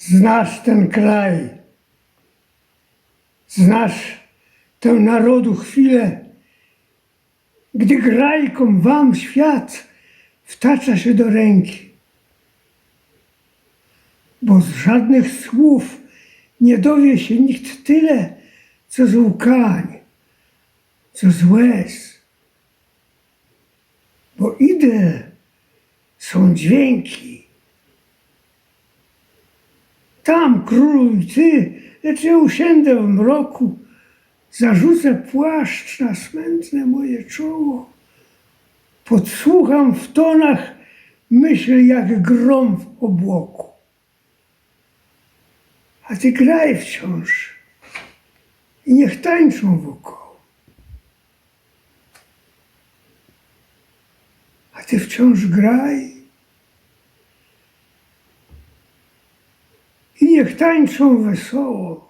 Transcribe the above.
Znasz ten kraj, znasz tę narodu chwilę, gdy grajkom wam świat wtacza się do ręki. Bo z żadnych słów nie dowie się nikt tyle, co z łkań, co z łez. Bo idę są dźwięki. Tam króluj ty, lecz ja usiędę w mroku, zarzucę płaszcz na smętne moje czoło. Podsłucham w tonach myśl jak grom w obłoku. A ty graj wciąż i niech tańczą wokoło. A ty wciąż graj i niech tańczą wesoło.